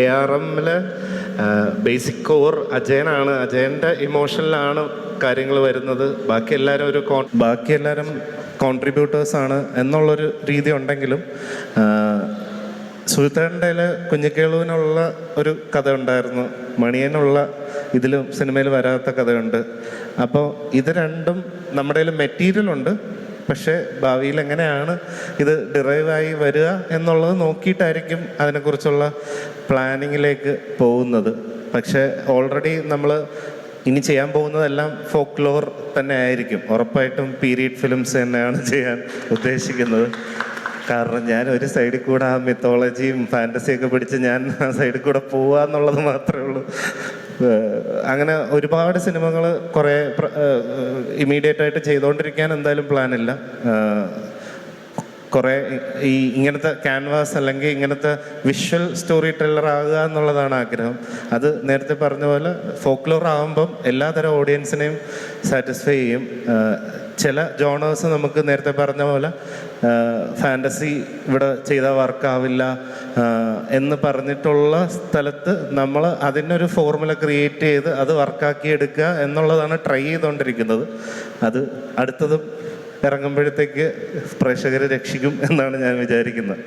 A R എമ്മിൽ basic core അജയനാണ്. അജയന്റെ ഇമോഷനിലാണ് കാര്യങ്ങൾ വരുന്നത്. ബാക്കി എല്ലാവരും ഒരു കോൺ ബാക്കി എല്ലാവരും കോൺട്രിബ്യൂട്ടേഴ്സ് ആണ് എന്നുള്ളൊരു രീതി ഉണ്ടെങ്കിലും സുൽത്താന്റെ കുഞ്ഞിക്കേളുവിനുള്ള ഒരു കഥ ഉണ്ടായിരുന്നു മണിയനുള്ള ഇതിലും സിനിമയിൽ വരാത്ത കഥയുണ്ട്. അപ്പോൾ ഇത് രണ്ടും നമ്മുടെ മെറ്റീരിയൽ ഉണ്ട് പക്ഷേ ഭാവിയിൽ എങ്ങനെയാണ് ഇത് ഡിറൈവായി വരിക എന്നുള്ളത് നോക്കിയിട്ടായിരിക്കും അതിനെക്കുറിച്ചുള്ള പ്ലാനിങ്ങിലേക്ക് പോകുന്നത്. പക്ഷേ ഓൾറെഡി നമ്മൾ ഇനി ചെയ്യാൻ പോകുന്നതെല്ലാം ഫോക്ലോർ ലോർ തന്നെ ആയിരിക്കും. ഉറപ്പായിട്ടും പീരീഡ് ഫിലിംസ് തന്നെയാണ് ചെയ്യാൻ ഉദ്ദേശിക്കുന്നത്. കാരണം ഞാൻ ഒരു സൈഡിൽ കൂടെ ആ മിത്തോളജിയും ഫാന്റസിയൊക്കെ പിടിച്ച് ഞാൻ ആ സൈഡിൽ കൂടെ പോവുക എന്നുള്ളത് മാത്രമേ ഉള്ളൂ. അങ്ങനെ ഒരുപാട് സിനിമകൾ കുറേ ഇമ്മീഡിയറ്റ് ആയിട്ട് ചെയ്തുകൊണ്ടിരിക്കാൻ എന്തായാലും പ്ലാനില്ല കുറേ ഈ ഇങ്ങനത്തെ ക്യാൻവാസ് അല്ലെങ്കിൽ ഇങ്ങനത്തെ വിഷ്വൽ സ്റ്റോറി ടെല്ലർ ആകുക എന്നുള്ളതാണ് ആഗ്രഹം. അത് നേരത്തെ പറഞ്ഞ പോലെ ഫോക്ലോർ ആകുമ്പം എല്ലാതരം ഓഡിയൻസിനെയും സാറ്റിസ്ഫൈ ചെയ്യും. ചില ജോണേഴ്സ് നമുക്ക് നേരത്തെ പറഞ്ഞ പോലെ ഫാന്റസി ഇവിടെ ചെയ്താൽ വർക്കാവില്ല എന്ന് പറഞ്ഞിട്ടുള്ള സ്ഥലത്ത് നമ്മൾ അതിനൊരു ഫോർമുല ക്രിയേറ്റ് ചെയ്ത് അത് വർക്കാക്കി എടുക്കുക എന്നുള്ളതാണ് ട്രൈ ചെയ്തുകൊണ്ടിരിക്കുന്നത്. അത് അടുത്തതും ഇറങ്ങുമ്പോഴത്തേക്ക് പ്രേക്ഷകരെ രക്ഷിക്കും എന്നാണ് ഞാൻ വിചാരിക്കുന്നത്.